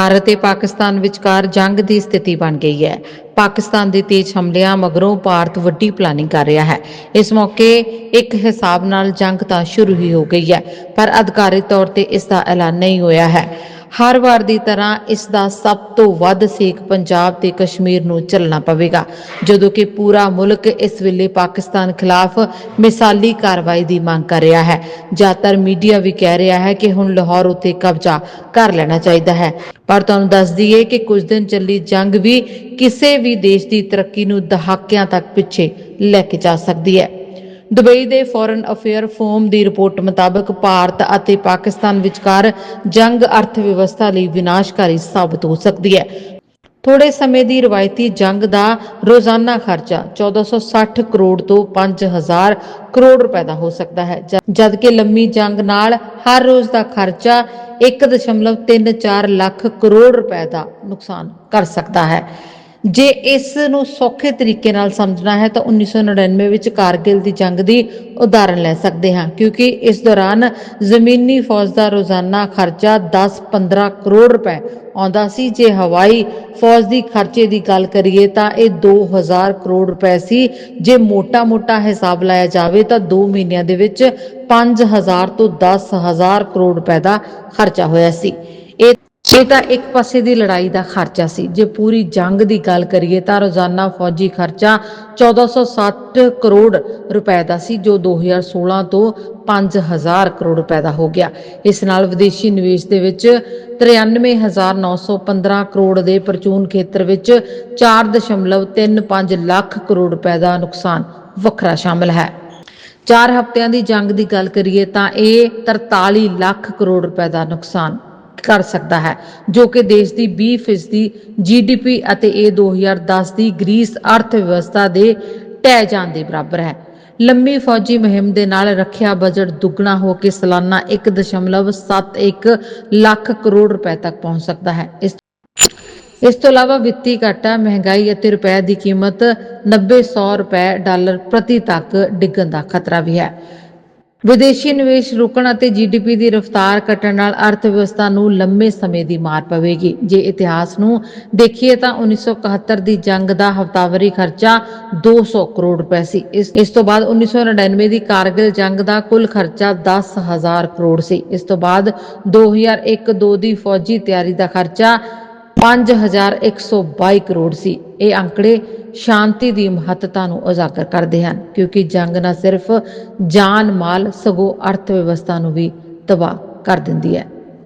ਭਾਰਤ ਤੇ ਪਾਕਿਸਤਾਨ ਵਿਚਕਾਰ ਜੰਗ ਦੀ ਸਥਿਤੀ ਬਣ ਗਈ ਹੈ। ਪਾਕਿਸਤਾਨ ਦੇ ਤੇਜ਼ ਹਮਲਿਆਂ ਮਗਰੋਂ ਭਾਰਤ ਵੱਡੀ ਪਲਾਨਿੰਗ ਕਰ ਰਿਹਾ ਹੈ। ਇਸ ਮੌਕੇ ਇੱਕ ਹਿਸਾਬ ਨਾਲ ਜੰਗ ਤਾਂ ਸ਼ੁਰੂ ਹੀ ਹੋ ਗਈ ਹੈ, ਪਰ ਅਧਿਕਾਰਿਤ ਤੌਰ ਤੇ ਇਸ ਦਾ ਐਲਾਨ ਨਹੀਂ ਹੋਇਆ ਹੈ। ਹਰ ਵਾਰ ਦੀ ਤਰ੍ਹਾਂ ਇਸ ਦਾ ਸਭ ਤੋਂ ਵੱਧ ਸੇਕ ਪੰਜਾਬ ਤੇ ਕਸ਼ਮੀਰ ਨੂੰ ਚੱਲਣਾ ਪਵੇਗਾ। ਜਦੋਂ ਕਿ ਪੂਰਾ ਮੁਲਕ ਇਸ ਵੇਲੇ ਪਾਕਿਸਤਾਨ ਖਿਲਾਫ ਮਿਸਾਲੀ ਕਾਰਵਾਈ ਦੀ ਮੰਗ ਕਰ ਰਿਹਾ ਹੈ। ਜ਼ਿਆਦਾਤਰ ਮੀਡੀਆ ਵੀ ਕਹਿ ਰਿਹਾ ਹੈ ਕਿ ਹੁਣ ਲਾਹੌਰ ਉੱਤੇ ਕਬਜ਼ਾ ਕਰ ਲੈਣਾ ਚਾਹੀਦਾ ਹੈ। ਪਰ ਤੁਹਾਨੂੰ ਦੱਸ ਦਈਏ ਕਿ ਕੁਝ ਦਿਨ ਚੱਲੀ ਜੰਗ ਵੀ ਕਿਸੇ ਵੀ ਦੇਸ਼ ਦੀ ਤਰੱਕੀ ਨੂੰ ਦਹਾਕਿਆਂ ਤੱਕ ਪਿੱਛੇ ਲੈ ਕੇ ਜਾ ਸਕਦੀ ਹੈ। ਦੁਬਈ ਦੇ ਫੋਰਨ ਅਫੇਅਰ ਫੋਰਮ ਦੀ ਰਿਪੋਰਟ ਮੁਤਾਬਕ ਭਾਰਤ ਅਤੇ ਪਾਕਿਸਤਾਨ ਵਿਚਕਾਰ ਜੰਗ ਅਰਥ ਵਿਵਸਥਾ ਲਈ ਵਿਨਾਸ਼ਕਾਰੀ ਸਾਬਤ ਹੋ ਸਕਦੀ ਹੈ। ਥੋੜੇ ਸਮੇਂ ਦੀ ਰਵਾਇਤੀ ਜੰਗ ਦਾ ਰੋਜ਼ਾਨਾ ਖਰਚਾ 1460 ਕਰੋੜ ਤੋਂ 5000 ਕਰੋੜ ਰੁਪਏ ਦਾ ਹੋ ਸਕਦਾ ਹੈ। ਜਦ- ਜਦਕਿ ਲੰਮੀ ਜੰਗ ਨਾਲ ਹਰ ਰੋਜ਼ ਦਾ ਖਰਚਾ 1.34 ਲੱਖ ਕਰੋੜ ਰੁਪਏ ਦਾ ਨੁਕਸਾਨ ਕਰ ਸਕਦਾ ਹੈ। ਜੇ ਇਸ ਨੂੰ ਸੌਖੇ ਤਰੀਕੇ ਨਾਲ ਸਮਝਣਾ ਹੈ ਤਾਂ 1999 ਵਿੱਚ ਕਾਰਗਿਲ ਦੀ ਜੰਗ ਦੀ ਉਦਾਹਰਣ ਲੈ ਸਕਦੇ ਹਾਂ, ਕਿਉਂਕਿ ਇਸ ਦੌਰਾਨ ਜ਼ਮੀਨੀ ਫੌਜ ਦਾ ਰੋਜ਼ਾਨਾ ਖਰਚਾ 10-15 ਕਰੋੜ ਰੁਪਏ ਆਉਂਦਾ ਸੀ। ਜੇ ਹਵਾਈ ਫੌਜ ਦੀ ਖਰਚੇ ਦੀ ਗੱਲ ਕਰੀਏ ਤਾਂ ਇਹ 2000 ਕਰੋੜ ਰੁਪਏ ਸੀ। ਜੇ ਮੋਟਾ-ਮੋਟਾ ਹਿਸਾਬ ਲਾਇਆ ਜਾਵੇ ਤਾਂ 2 ਮਹੀਨਿਆਂ ਦੇ ਵਿੱਚ 5000 ਤੋਂ 10000 ਕਰੋੜ ਰੁਪਏ ਦਾ ਖਰਚਾ ਹੋਇਆ ਸੀ। ਇਹ ਤਾਂ ਇੱਕ ਪਾਸੇ ਦੀ ਲੜਾਈ ਦਾ ਖਰਚਾ ਸੀ, ਜੇ ਪੂਰੀ ਜੰਗ ਦੀ ਗੱਲ ਕਰੀਏ ਤਾਂ ਰੋਜ਼ਾਨਾ ਫੌਜੀ ਖਰਚਾ 1460 ਕਰੋੜ ਰੁਪਏ ਦਾ ਸੀ, ਜੋ 2016 ਤੋਂ 5000 ਕਰੋੜ ਰੁਪਏ ਦਾ ਹੋ ਗਿਆ। ਇਸ ਨਾਲ ਵਿਦੇਸ਼ੀ ਨਿਵੇਸ਼ ਦੇ ਵਿੱਚ 93915 ਕਰੋੜ ਦੇ ਪਰਚੂਨ ਖੇਤਰ ਵਿੱਚ 4.35 ਲੱਖ ਕਰੋੜ ਰੁਪਏ ਦਾ ਨੁਕਸਾਨ ਵੱਖਰਾ ਸ਼ਾਮਲ ਹੈ। ਚਾਰ ਹਫ਼ਤਿਆਂ ਦੀ ਜੰਗ ਦੀ ਗੱਲ ਕਰੀਏ ਤਾਂ ਇਹ 43 ਲੱਖ ਕਰੋੜ ਰੁਪਏ ਦਾ ਨੁਕਸਾਨ ਕਰ ਸਕਦਾ ਹੈ, ਜੋ ਕਿ ਦੇਸ਼ ਦੀ 20% ਜੀਡੀਪੀ ਅਤੇ ਇਹ 2010 ਦੀ ਗ੍ਰੀਸ ਅਰਥ ਵਿਵਸਥਾ ਦੇ ਢਹਿ ਜਾਣ ਦੇ ਬਰਾਬਰ ਹੈ। ਲੰਮੀ ਫੌਜੀ ਮੁਹਿੰਮ ਦੇ ਨਾਲ ਰੱਖਿਆ ਬਜਟ ਦੁੱਗਣਾ ਹੋ ਕੇ ਸਾਲਾਨਾ 1.71 ਲੱਖ ਕਰੋੜ ਰੁਪਏ ਤੱਕ ਪਹੁੰਚ ਸਕਦਾ ਹੈ। ਇਸ ਇਸ ਤੋਂ ਇਲਾਵਾ ਵਿੱਤੀ ਘਾਟਾ, ਮਹਿੰਗਾਈ ਅਤੇ ਰੁਪਏ ਦੀ ਕੀਮਤ 90-100 ਰੁਪਏ ਡਾਲਰ ਪ੍ਰਤੀ ਤੱਕ ਡਿੱਗਣ ਦਾ ਖਤਰਾ ਵੀ ਹੈ। ਵਿਦੇਸ਼ੀ ਨਿਵੇਸ਼ ਰੁਕਣ ਅਤੇ ਜੀਡੀਪੀ ਦੀ ਰਫ਼ਤਾਰ ਘਟਣ ਨਾਲ ਅਰਥ ਵਿਵਸਥਾ ਨੂੰ ਲੰਮੇ ਸਮੇਂ ਦੀ ਮਾਰ ਪਵੇਗੀ। ਜੇ ਇਤਿਹਾਸ ਨੂੰ ਦੇਖੀਏ ਤਾਂ 1971 ਦੀ ਜੰਗ ਦਾ ਹਫ਼ਤਾਵਾਰੀ ਖਰਚਾ 200 ਕਰੋੜ ਰੁਪਏ ਸੀ। ਇਸ ਤੋਂ ਬਾਅਦ 1999 ਦੀ ਕਾਰਗਿਲ ਜੰਗ ਦਾ ਕੁੱਲ ਖਰਚਾ 10000 ਕਰੋੜ ਸੀ। ਇਸ ਤੋਂ ਬਾਅਦ 2001-2 ਦੀ ਫੌਜੀ ਤਿਆਰੀ ਦਾ ਖਰਚਾ 5122 ਕਰੋੜ ਸੀ। ਇਹ ਅੰਕੜੇ ਸ਼ਾਂਤੀ ਦੀ ਮਹੱਤਤਾ ਨੂੰ ਉਜਾਗਰ ਕਰਦੇ ਹਨ, ਕਿਉਂਕਿ ਜੰਗ ਨਾ ਸਿਰਫ ਜਾਨ ਮਾਲ ਸਗੋਂ ਅਰਥ ਵਿਵਸਥਾ ਨੂੰ ਵੀ ਤਬਾਹ ਕਰ ਦਿੰਦੀ ਹੈ।